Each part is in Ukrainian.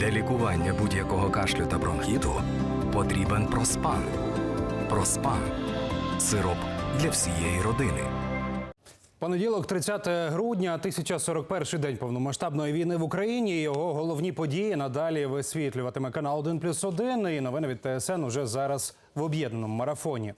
Для лікування будь-якого кашлю та бронхіту потрібен проспан. Проспан сироп для всієї родини. Понеділок, 30 грудня, 1041 день повномасштабної війни в Україні. Його головні події надалі висвітлюватиме канал 1 плюс 1 і новини від ТСН уже зараз в об'єднаному марафоні.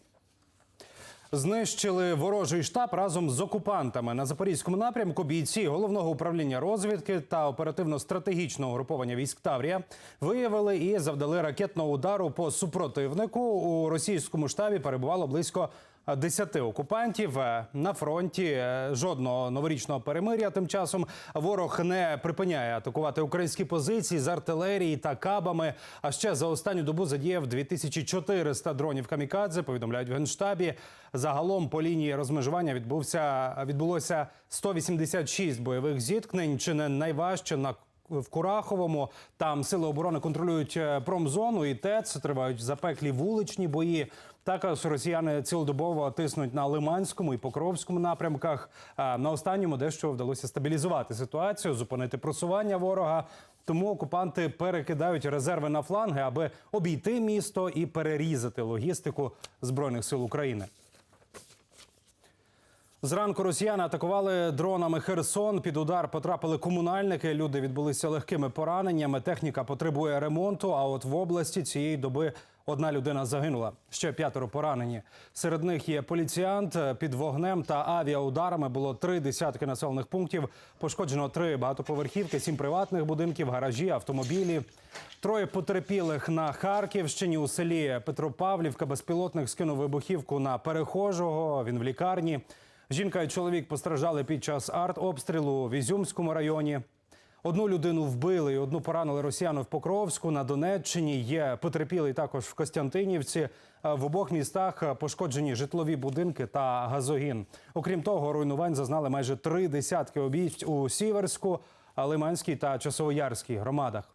Знищили ворожий штаб разом з окупантами на запорізькому напрямку. Бійці головного управління розвідки та оперативно-стратегічного угруповання військ Таврія виявили і завдали ракетного удару по супротивнику. У російському штабі перебувало близько 10 окупантів Е, на фронті. е, Жодного новорічного перемиря. Тим часом ворог не припиняє атакувати українські позиції з артилерії та кабами. А ще за останню добу задіяв 2400 дронів камікадзе. Повідомляють в генштабі. Загалом по лінії розмежування відбувся відбулося 186 бойових зіткнень. Чи не найважче на в Кураховому там сили оборони контролюють е, промзону і ТЕЦ. Тривають запеклі вуличні бої. Також росіяни цілодобово тиснуть на Лиманському і Покровському напрямках. На останньому дещо вдалося стабілізувати ситуацію, зупинити просування ворога. Тому окупанти перекидають резерви на фланги, аби обійти місто і перерізати логістику збройних сил України. Зранку росіяни атакували дронами Херсон. Під удар потрапили комунальники. Люди відбулися легкими пораненнями. Техніка потребує ремонту. А от в області цієї доби одна людина загинула. Ще п'ятеро поранені. Серед них є поліціянт. Під вогнем та авіаударами було три десятки населених пунктів. Пошкоджено три багатоповерхівки, сім приватних будинків, гаражі, автомобілі. Троє потерпілих на Харківщині у селі Петропавлівка. Безпілотник скинув вибухівку на перехожого. Він в лікарні. Жінка і чоловік постраждали під час артобстрілу в Ізюмському районі. Одну людину вбили, і одну поранили росіяни в Покровську на Донеччині. Є потерпілий також в Костянтинівці. Е, В обох містах пошкоджені житлові будинки та газогін. Окрім того, руйнувань зазнали майже три десятки обійсть у Сіверську, Лиманській та Часовоярській громадах.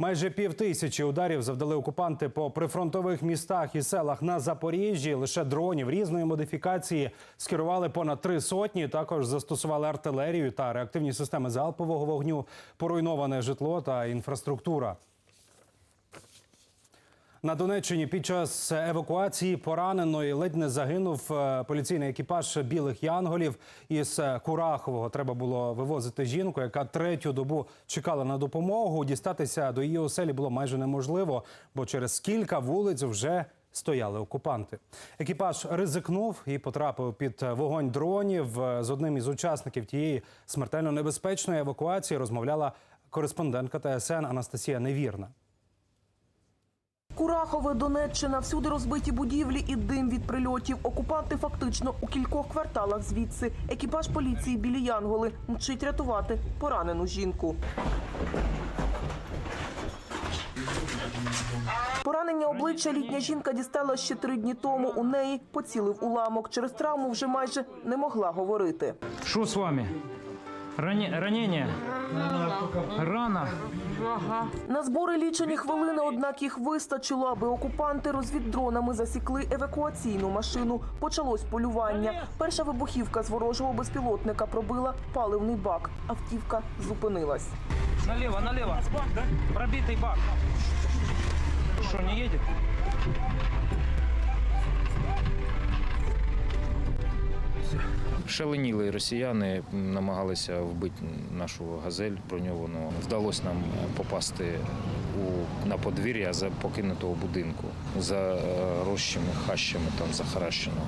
Майже пів тисячі ударів завдали окупанти по прифронтових містах і селах на Запоріжжі. Лише дронів різної модифікації скерували понад три сотні. Також застосували артилерію та реактивні системи залпового вогню, поруйноване житло та інфраструктура. На Донеччині під час евакуації пораненої ледь не загинув е, поліційний екіпаж білих янголів із е, Курахового. Треба було вивозити жінку, яка третю добу чекала на допомогу. Дістатися до її оселі було майже неможливо, бо через кілька вулиць вже стояли окупанти. Екіпаж ризикнув і потрапив під вогонь дронів. Е, З одним із учасників тієї смертельно небезпечної евакуації розмовляла кореспондентка ТСН Анастасія Невірна. Курахове, Донеччина, всюди розбиті будівлі і дим від прильотів. Окупанти фактично у кількох кварталах звідси. Екіпаж поліції білі Янголи мчить рятувати поранену жінку. Поранення обличчя літня жінка дістала ще три дні тому. У неї поцілив уламок. Через травму вже майже не могла говорити. Что с вами? Ранение? Рана? На збори лічені хвилини, однак їх вистачило, аби окупанти розвіддронами засікли евакуаційну машину. Почалось полювання. Перша вибухівка з ворожого безпілотника пробила паливний бак. Автівка зупинилась. Налево, налево. Пробитый бак. Что, не едет? Шаленіли росіяни, намагалися вбити нашу газель броньовану. Вдалося нам попасти у, на подвір'я за покинутого будинку, за е, рощами, хащами там захаращеного.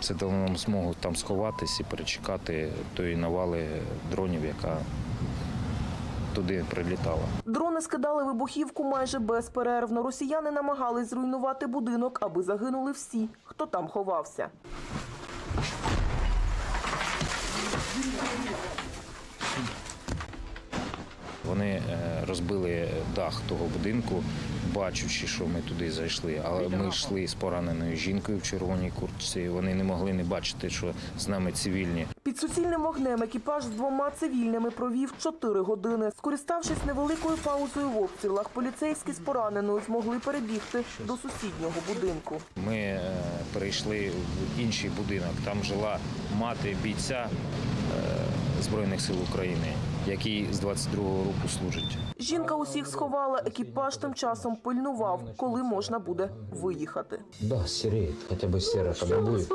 Це дало нам змогу там сховатись і перечекати тої навали дронів, яка туди прилітала. Дрони скидали вибухівку майже безперервно. Росіяни намагались зруйнувати будинок, аби загинули всі, хто там ховався. Вони е, розбили дах того будинку, бачучи, що ми туди зайшли. Але ми йшли з пораненою жінкою в червоній куртці. Вони не могли не бачити, що з нами цивільні. Під суцільним вогнем екіпаж з двома цивільними провів 4 години. Скориставшись невеликою паузою в обстрілах, поліцейські з пораненою змогли перебігти до сусіднього будинку. Ми е, перейшли в інший будинок. Там жила мати бійця. Е, Збройних сил України, який з 22-го року служить. Жінка усіх сховала, екіпаж тим часом пильнував, коли можна буде виїхати. Да, сереет. Хотя бы серо, когда будет.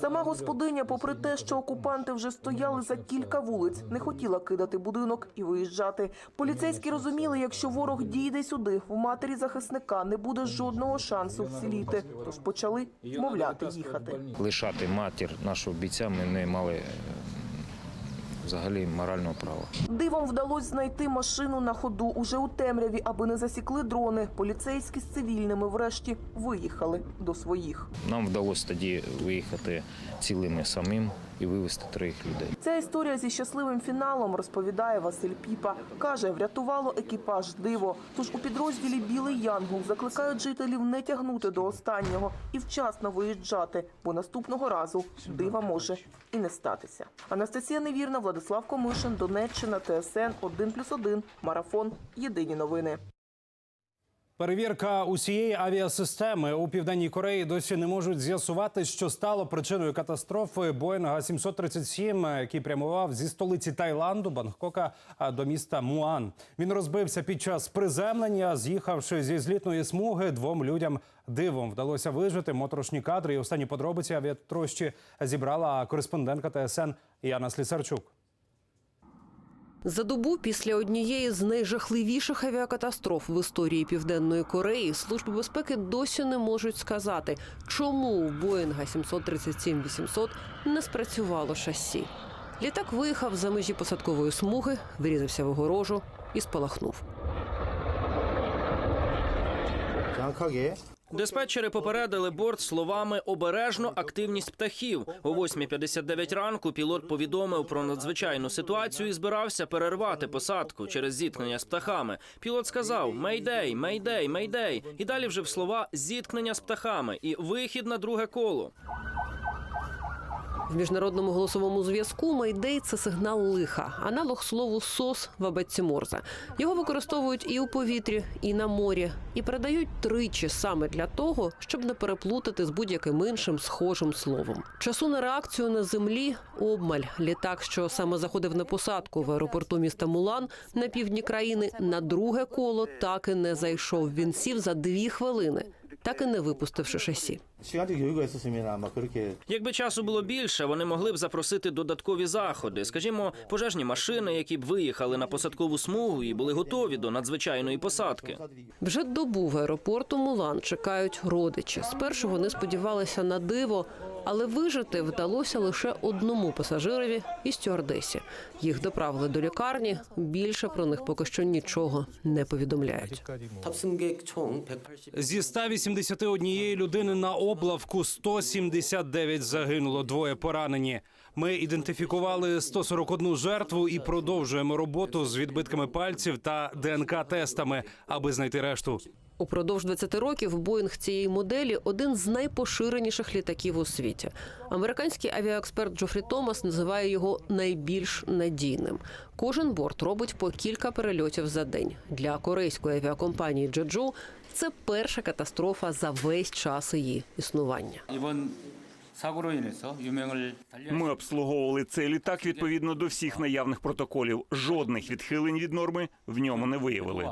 Сама господиня, попри те, що окупанти вже стояли за кілька вулиць, не хотіла кидати будинок і виїжджати. Поліцейські розуміли, якщо ворог дійде сюди, в матері захисника не буде жодного шансу вціліти. Тож почали вмовляти їхати. Лишати матір нашого бійця ми не мали е, взагалі морального права. Дивом вдалося знайти машину на ходу уже у темряві, аби не засікли дрони. Поліцейські з цивільними врешті виїхали до своїх. Нам вдалося тоді виїхати цілими самим і вивезти трьох людей. Ця історія зі щасливим фіналом розповідає Василь Піпа. Каже, врятувало екіпаж диво. Тож у підрозділі Білий Янгол закликають жителів не тягнути до останнього і вчасно виїжджати, бо наступного разу дива може і не статися. Анастасія Невірна, Владислав Комишин, Донеччина, ТСН 1+,1, Марафон. Єдині новини. Перевірка усієї авіасистеми у південній Кореї досі не можуть з'ясувати, що стало причиною катастрофи Боїнга 737, який прямував зі столиці Таїланду, Бангкока, до міста Муан. Він розбився під час приземлення, з'їхавши зі злітної смуги. Двом людям дивом вдалося вижити моторошні кадри. І останні подробиці авіатрощі зібрала кореспондентка ТСН Яна Слісарчук. За добу після однієї з найжахливіших авіакатастроф в історії Південної Кореї служби безпеки досі не можуть сказати, чому у Боїнга 737-800 не спрацювало шасі. Літак виїхав за межі посадкової смуги, врізався в огорожу і спалахнув. Диспетчери попередили борт словами обережно активність птахів. О 8.59 ранку пілот повідомив про надзвичайну ситуацію і збирався перервати посадку через зіткнення з птахами. Пілот сказав «Мейдей, мейдей, мейдей» і далі вже в слова зіткнення з птахами і вихід на друге коло. В міжнародному голосовому зв'язку Майдей це сигнал лиха, аналог слову сос в абетці Морзе. Його використовують і у повітрі, і на морі, і передають тричі саме для того, щоб не переплутати з будь-яким іншим схожим словом. Часу на реакцію на землі обмаль. Літак, що саме заходив на посадку в аеропорту міста Мулан на півдні країни, на друге коло так і не зайшов. Він сів за дві хвилини, так і не випустивши шасі. Якби часу було більше, вони могли б запросити додаткові заходи, скажімо, пожежні машини, які б виїхали на посадкову смугу і були готові до надзвичайної посадки. Вже добу в аеропорту Мулан чекають родичі. Спершу вони сподівалися на диво, але вижити вдалося лише одному пасажирові і стюардесі. Їх доправили до лікарні. Більше про них поки що нічого не повідомляють. Зі 181 людини на облавку 179 загинуло, двоє поранені. Ми ідентифікували 141 жертву і продовжуємо роботу з відбитками пальців та ДНК-тестами, аби знайти решту. Упродовж 20 років Боїнг цієї моделі один з найпоширеніших літаків у світі. Американський авіаексперт Джофрі Томас називає його найбільш надійним. Кожен борт робить по кілька перельотів за день для корейської авіакомпанії Джоджу. Це перша катастрофа за весь час її існування. Ми обслуговували цей літак відповідно до всіх наявних протоколів. Жодних відхилень від норми в ньому не виявили.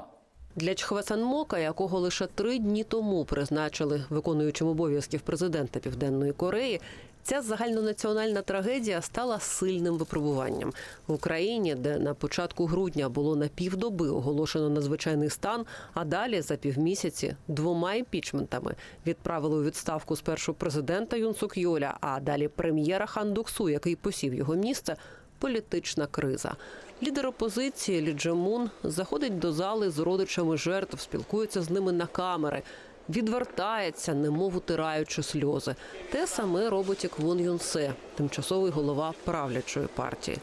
Для Чхвасанмока, якого лише три дні тому призначили виконуючим обов'язків президента Південної Кореї, ця загальнонаціональна трагедія стала сильним випробуванням в Україні, де на початку грудня було на півдоби оголошено надзвичайний стан, а далі за півмісяці двома імпічментами відправили у відставку спершу президента Юн Сук Йоля, а далі прем'єра Хан Дуксу, який посів його місце. Політична криза. Лідер опозиції Лі Джемун заходить до зали з родичами жертв, спілкується з ними на камери, відвертається, немов утираючи сльози. Те саме робить і Квон Юнсе, тимчасовий голова правлячої партії.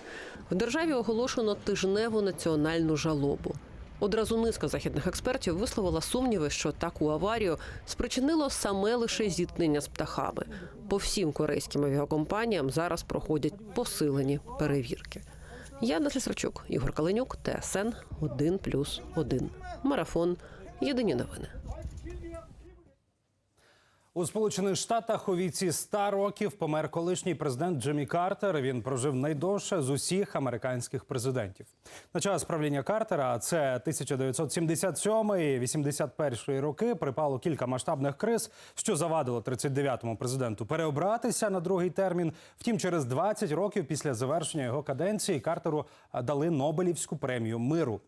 В державі оголошено тижневу національну жалобу. Одразу низка західних експертів висловила сумніви, що таку аварію спричинило саме лише зіткнення з птахами. По всім корейським авіакомпаніям зараз проходять посилені перевірки. Яна Слісарчук, Ігор Каленюк, ТСН 1+,1. Марафон. Єдині новини. У Сполучених Штатах у віці 100 років помер колишній президент Джиммі Картер. Він прожив найдовше з усіх американських президентів. На час правління Картера, а це 1977-81 роки, припало кілька масштабних криз, що завадило 39-му президенту переобратися на другий термін. Втім, через 20 років після завершення його каденції Картеру дали Нобелівську премію миру.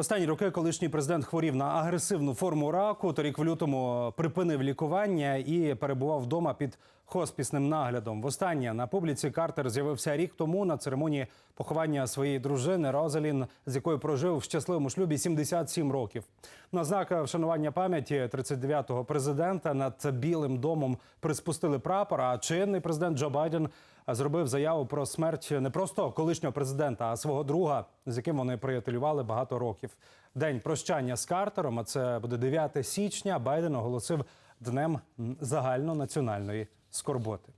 Останні роки колишній президент хворів на агресивну форму раку. Торік в лютому припинив лікування і перебував вдома під хоспісним наглядом. Востаннє на публіці Картер з'явився рік тому на церемонії поховання своєї дружини Розалін, з якою прожив в щасливому шлюбі 77 років. На знак вшанування пам'яті 39-го президента над Білим домом приспустили прапор. А чинний президент Джо Байден зробив заяву про смерть не просто колишнього президента, а свого друга, з яким вони приятелювали багато років. День прощання з Картером, а це буде 9 січня. Байден оголосив днем загальнонаціональної скорботи.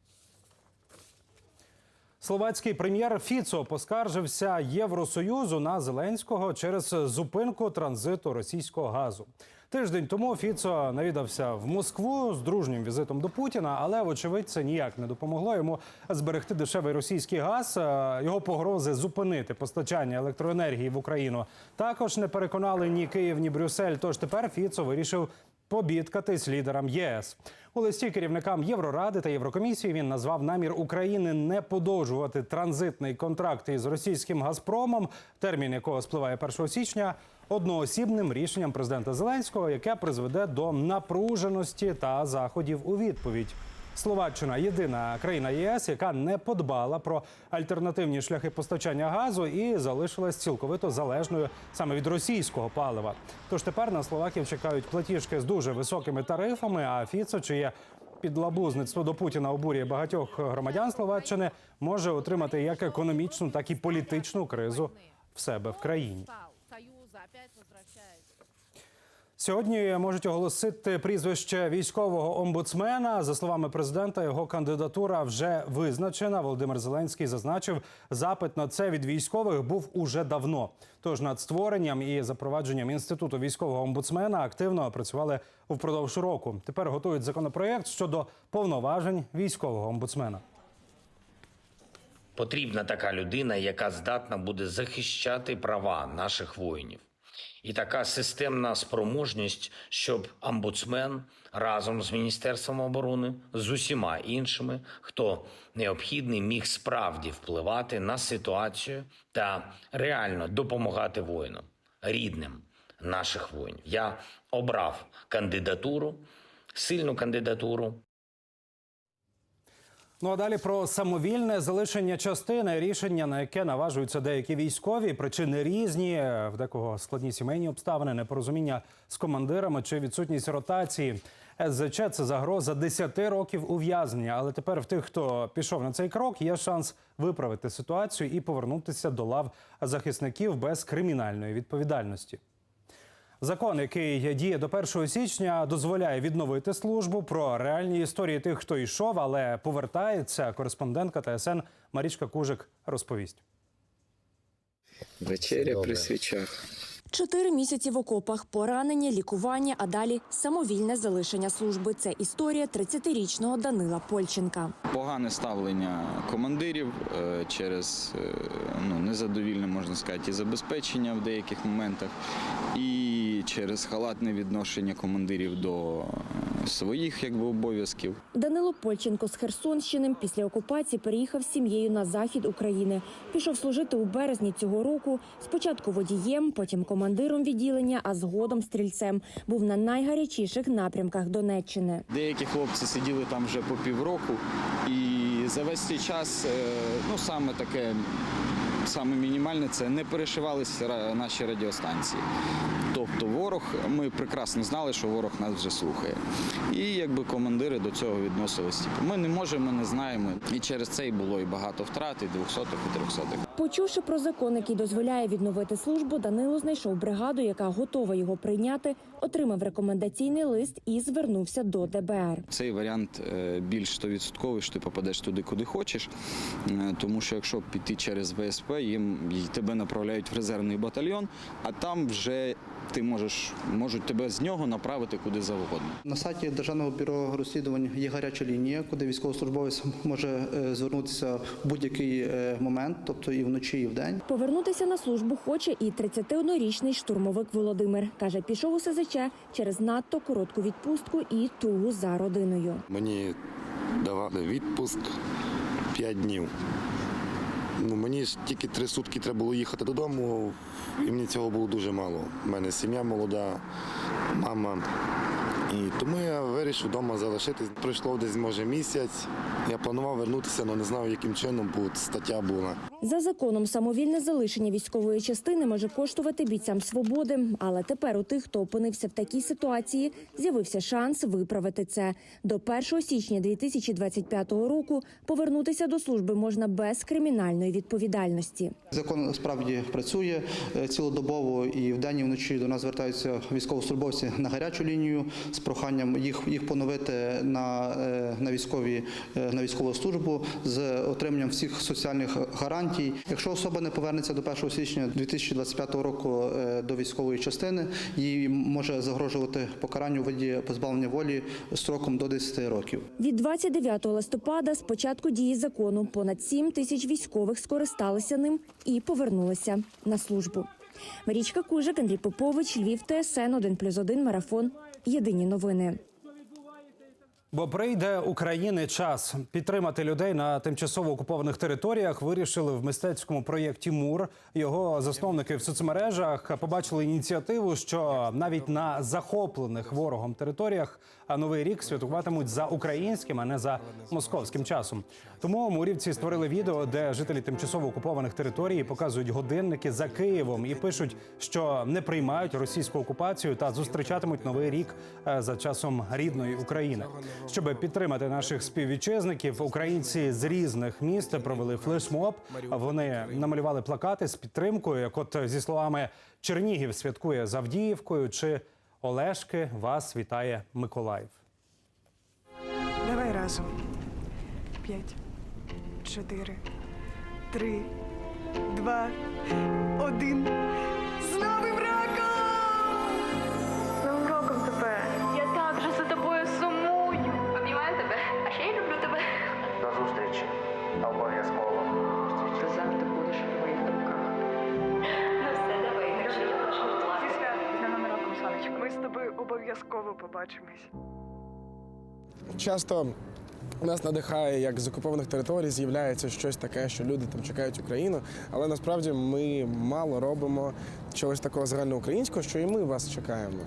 Словацький прем'єр Фіцо поскаржився Євросоюзу на Зеленського через зупинку транзиту російського газу. Тиждень тому Фіцо навідався в Москву з дружнім візитом до Путіна, але вочевидь це ніяк не допомогло йому зберегти дешевий російський газ. Е, Його погрози зупинити постачання електроенергії в Україну також не переконали ні Київ, ні Брюссель. Тож тепер Фіцо вирішив побідкатись лідерам ЄС. У листі керівникам Євроради та Єврокомісії він назвав намір України не подовжувати транзитний контракт із російським Газпромом, термін якого спливає 1 січня, одноосібним рішенням президента Зеленського, яке призведе до напруженості та заходів у відповідь. Словаччина єдина країна ЄС, яка не подбала про альтернативні шляхи постачання газу і залишилась цілковито залежною саме від російського палива. Тож тепер на словаків чекають платіжки з дуже високими тарифами. А Фіцо, чиє підлабузництво до Путіна обурює багатьох громадян Словаччини, може отримати як економічну, так і політичну кризу в себе в країні. Сьогодні можуть оголосити прізвище військового омбудсмена. За словами президента, його кандидатура вже визначена. Володимир Зеленський зазначив, запит на це від військових був уже давно. Тож над створенням і запровадженням інституту військового омбудсмена активно працювали впродовж року. Тепер готують законопроєкт щодо повноважень військового омбудсмена. Потрібна така людина, яка здатна буде захищати права наших воїнів. І така системна спроможність, щоб омбудсмен разом з Міністерством оборони, з усіма іншими, хто необхідний, міг справді впливати на ситуацію та реально допомагати воїнам, рідним наших воїнів. Я обрав кандидатуру, сильну кандидатуру, Ну а далі про самовільне залишення частини рішення, на яке наважуються деякі військові. Причини різні, в декого складні сімейні обставини, непорозуміння з командирами чи відсутність ротації. СЗЧ – це загроза 10 років ув'язнення. Але тепер в тих, хто пішов на цей крок, є шанс виправити ситуацію і повернутися до лав захисників без кримінальної відповідальності. Закон, який діє до 1 січня, дозволяє відновити службу. Про реальні історії тих, хто йшов, але повертається. Кореспондентка ТСН Марічка Кужик розповість. Вечеря при свічах. Чотири місяці в окопах, поранення, лікування, а далі самовільне залишення служби. Це історія 30-річного Данила Польченка. Погане ставлення командирів е, через е, ну, незадовільне, можна сказати, і забезпечення в деяких моментах, і через халатне відношення командирів до е, своїх якби, обов'язків. Данило Польченко з Херсонщини після окупації переїхав з сім'єю на захід України. Пішов служити у березні цього року. Спочатку водієм, потім командиром відділення, а згодом стрільцем. Був на найгарячіших напрямках Донеччини. Деякі хлопці сиділи там вже по півроку, і за весь цей час, е, ну саме таке, саме мінімальне, це не перешивалися наші радіостанції. Тобто ворог, ми прекрасно знали, що ворог нас вже слухає. І якби командири до цього відносились. Типу, ми не можемо, ми не знаємо. І через це і було і багато втрат, і двохсотих, і трьохсотих. Почувши про закон, який дозволяє відновити службу, Данило знайшов бригаду, яка готова його прийняти, отримав рекомендаційний лист і звернувся до ДБР. Цей варіант е, більш 100%, що ти попадеш туди, куди хочеш. Е, Тому що якщо піти через ВСП, їм тебе направляють в резервний батальйон, а там вже ти можеш можуть тебе з нього направити куди завгодно. На сайті Державного бюро розслідувань є гаряча лінія, куди військовослужбовець може е, звернутися в будь-який е, момент, тобто і вночі, і вдень. Повернутися на службу хоче і 31-річний штурмовик Володимир. Каже, пішов у СЗЧ через надто коротку відпустку і тугу за родиною. Мені давали відпуск 5 днів. Ну, мені ж тільки три сутки треба було їхати додому, і мені цього було дуже мало. У мене сім'я молода, мама. І тому я вирішив вдома залишитись. Пройшло десь може місяць. Я планував вернутися, але не знав, яким чином, бо стаття була. За законом самовільне залишення військової частини може коштувати бійцям свободи. Але тепер у тих, хто опинився в такій ситуації, з'явився шанс виправити це. До 1 січня 2025 року повернутися до служби можна без кримінальної відповідальності. Закон справді працює е, цілодобово і вдень, і вночі до нас звертаються військовослужбовці на гарячу лінію з проханням їх, їх поновити на, е, на, військові, е, на військову службу з отриманням всіх соціальних гарантій. Якщо особа не повернеться до 1 січня 2025 року е, до військової частини, їй може загрожувати покарання у виді позбавлення волі строком до 10 років. Від 29 листопада, з початку дії закону, понад 7 тисяч військових скористалися ним і повернулися на службу. Марічка Кужик, Андрій Попович, Львів, ТСН 1+,1, Марафон. Єдині новини. Бо прийде України час підтримати людей на тимчасово окупованих територіях. Вирішили в мистецькому проєкті Мур. Його засновники в соцмережах побачили ініціативу, що навіть на захоплених ворогом територіях новий рік святкуватимуть за українським, а не за московським часом. Тому мурівці створили відео, де жителі тимчасово окупованих територій показують годинники за Києвом і пишуть, що не приймають російську окупацію та зустрічатимуть новий рік е, за часом рідної України. Щоб підтримати наших співвітчизників, українці з різних міст провели флешмоб. Вони намалювали плакати з підтримкою, як от зі словами Чернігів святкує з Авдіївкою чи Олешки вас вітає Миколаїв. Давай разом. П'ять, чотири, три, два, один. З новим роком! Тобою обов'язково побачимось. Часто нас надихає, як з окупованих територій з'являється щось таке, що люди там чекають Україну. Але насправді ми мало робимо чогось такого загальноукраїнського, що і ми вас чекаємо.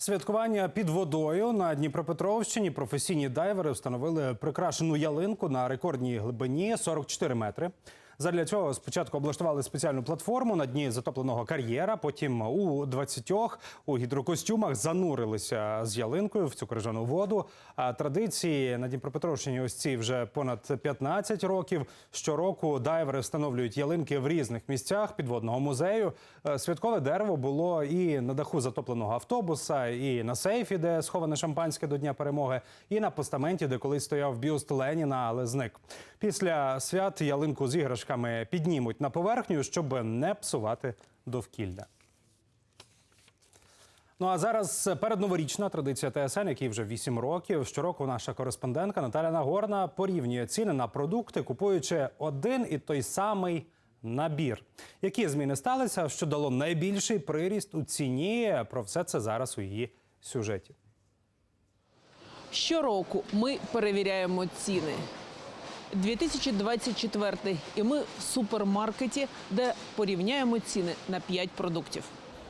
Святкування під водою на Дніпропетровщині професійні дайвери встановили прикрашену ялинку на рекордній глибині 44 метри. Задля цього спочатку облаштували спеціальну платформу на дні затопленого кар'єра. Потім у 20 у гідрокостюмах занурилися з ялинкою в цю крижану воду. А традиції на Дніпропетровщині ось ці вже понад 15 років. Щороку дайвери встановлюють ялинки в різних місцях підводного музею. Е, Святкове дерево було і на даху затопленого автобуса, і на сейфі, де сховане шампанське до Дня перемоги, і на постаменті, де колись стояв бюст Леніна, але зник. Після свят ялинку з іграшками піднімуть на поверхню, щоб не псувати довкілля. Ну а зараз передноворічна традиція ТСН, який вже 8 років. Щороку наша кореспондентка Наталя Нагорна порівнює ціни на продукти, купуючи один і той самий набір. Які зміни сталися, що дало найбільший приріст у ціні? Про все це зараз у її сюжеті. Щороку ми перевіряємо ціни. 2024 і ми в супермаркеті, де порівняємо ціни на 5 продуктів.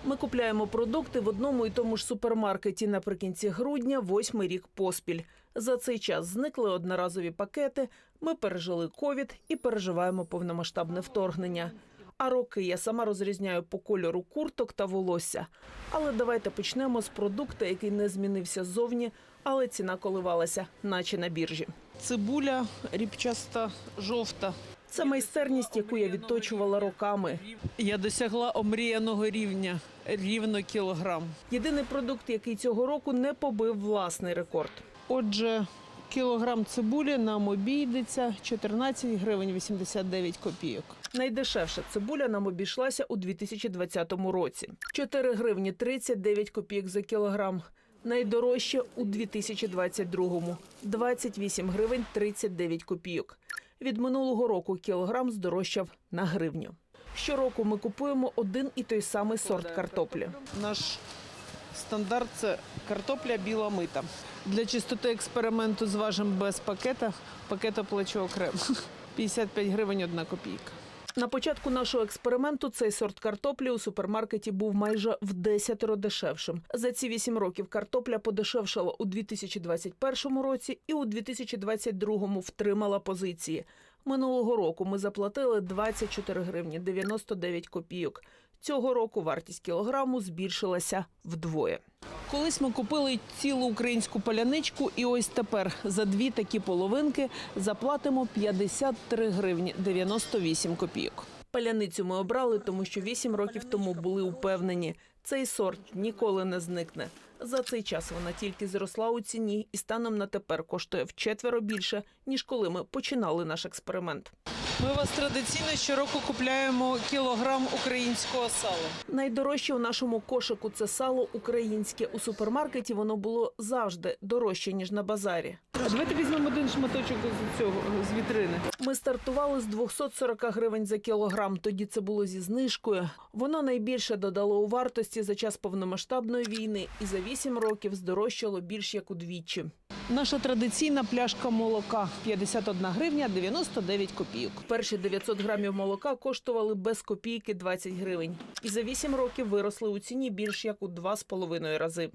Ми купляємо продукти в одному і тому ж супермаркеті наприкінці грудня, восьмий рік поспіль. За цей час зникли одноразові пакети. Ми пережили ковід і переживаємо повномасштабне вторгнення. А роки я сама розрізняю по кольору курток та волосся. Але давайте почнемо з продукту, який не змінився ззовні, але ціна коливалася, наче на біржі. Цибуля ріпчаста жовта. Це майстерність, яку я відточувала роками. Я досягла омріяного рівня рівно кілограм. Єдиний продукт, який цього року не побив власний рекорд. Отже, кілограм цибулі нам обійдеться 14 гривень 89 копійок. Найдешевша цибуля нам обійшлася у 2020 році. 4 гривні 39 копійок за кілограм. Найдорожче у 2022 – 28 гривень 39 копійок. Від минулого року кілограм здорожчав на гривню. Щороку ми купуємо один і той самий сорт картоплі. Наш стандарт це картопля біла мита. Для чистоти експерименту зважимо без пакета. Пакет оплачу окремо. 55 гривень одна копійка. На початку нашого експерименту цей сорт картоплі у супермаркеті був майже в десятеро дешевшим. За ці вісім років картопля подешевшала у 2021 році і у 2022 втримала позиції. Минулого року ми заплатили 24 гривні 99 копійок. Цього року вартість кілограму збільшилася вдвоє. Колись ми купили цілу українську паляничку, і ось тепер за дві такі половинки заплатимо 53 гривні 98 копійок. Паляницю ми обрали, тому що 8 років тому були упевнені, цей сорт ніколи не зникне. За цей час вона тільки зросла у ціні і станом на тепер коштує вчетверо більше, ніж коли ми починали наш експеримент. Ми вас традиційно щороку купляємо кілограм українського сала. Найдорожче у нашому кошику це сало українське. У супермаркеті воно було завжди дорожче ніж на базарі. А давайте візьмемо один шматочок з цього з вітрини. Ми стартували з 240 гривень за кілограм. Тоді це було зі знижкою. Воно найбільше додало у вартості за час повномасштабної війни і за 8 років здорожчало більш як удвічі. Наша традиційна пляшка молока 51 гривня 99 копійок. Перші 900 грамів молока коштували без копійки 20 гривень. І за 8 років виросли у ціні більш як у 2,5 рази.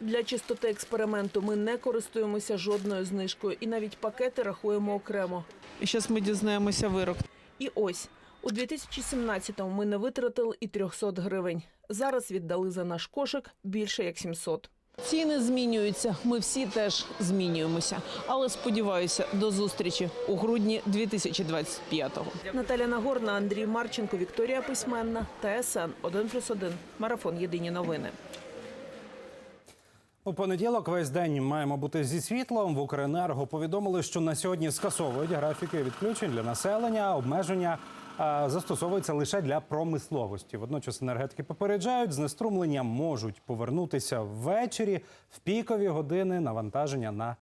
Для чистоти експерименту ми не користуємося жодною знижкою і навіть пакети рахуємо окремо. І зараз ми дізнаємося вирок. І ось у 2017-му ми не витратили і 300 гривень. Зараз віддали за наш кошик більше як 700. Ціни змінюються. Ми всі теж змінюємося. Але сподіваюся, до зустрічі у грудні 2025-го. Наталя Нагорна, Андрій Марченко, Вікторія Письменна, ТСН 1+,1. Марафон. Єдині новини. У понеділок весь день маємо бути зі світлом. В Укренерго повідомили, що на сьогодні скасовують графіки відключень для населення. Обмеження а, застосовуються лише для промисловості. Водночас енергетики попереджають, знеструмлення можуть повернутися ввечері в пікові години навантаження на